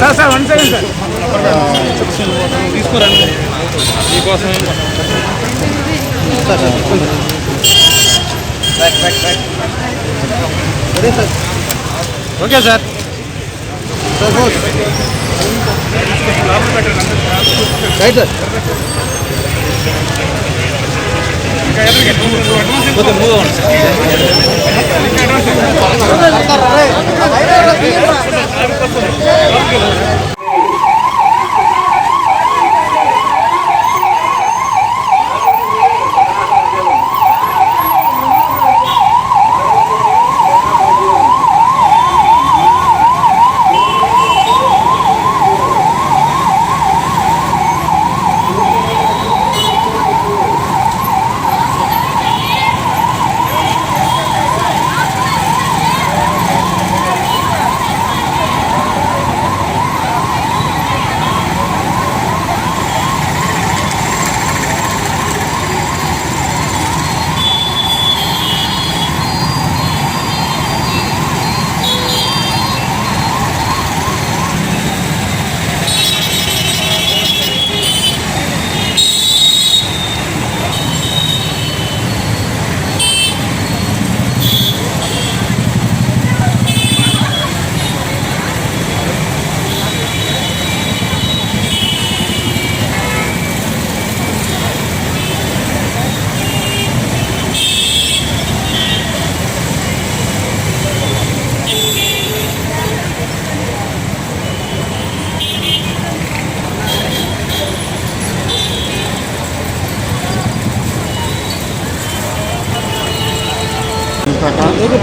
Sir sir one second sir. తీసుకురండి. మీకోసమే. Okay sir. Right sir. no te mudo.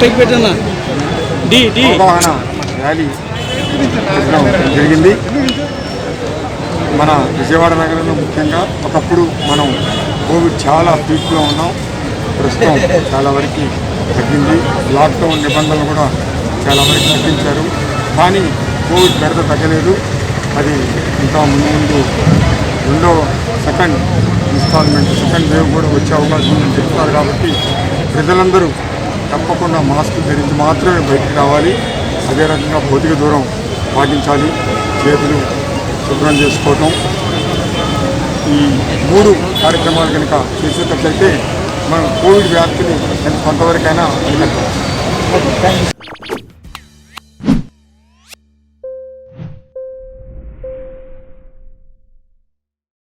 పైకి పెట్టన్నా. D D. Rally జరిగింది. మన విజయవాడ నగరంలో ముఖ్యంగా ఒకప్పుడు మనం కోవిడ్ చాలా పీక్లో ఉన్నాం. ప్రస్తుతం చాలా వరకు తగ్గింది. లాక్డౌన్ నిబంధనలు కూడా చాలా వరకు తగ్గించారు. కానీ కోవిడ్ బెడత తగ్గలేదు. అది ఇంకా ముందు ముందు రెండో సెకండ్ ఇన్స్టాల్మెంట్ సెకండ్ వేవ్ కూడా వచ్చే అవకాశం ఉందని చెప్తున్నారు కాబట్టి ప్రజలందరూ తప్పకుండా మాస్క్ ధరించి మాత్రమే బయటికి రావాలి. అదే రకంగా భౌతిక దూరం పాటించాలి. చేతులు శుభ్రం చేసుకోవటం. ఈ మూడు కార్యక్రమాలు కనుక చేసేటట్లయితే మనం కోవిడ్ వ్యాప్తిని కొంతవరకైనా అరికట్టవచ్చు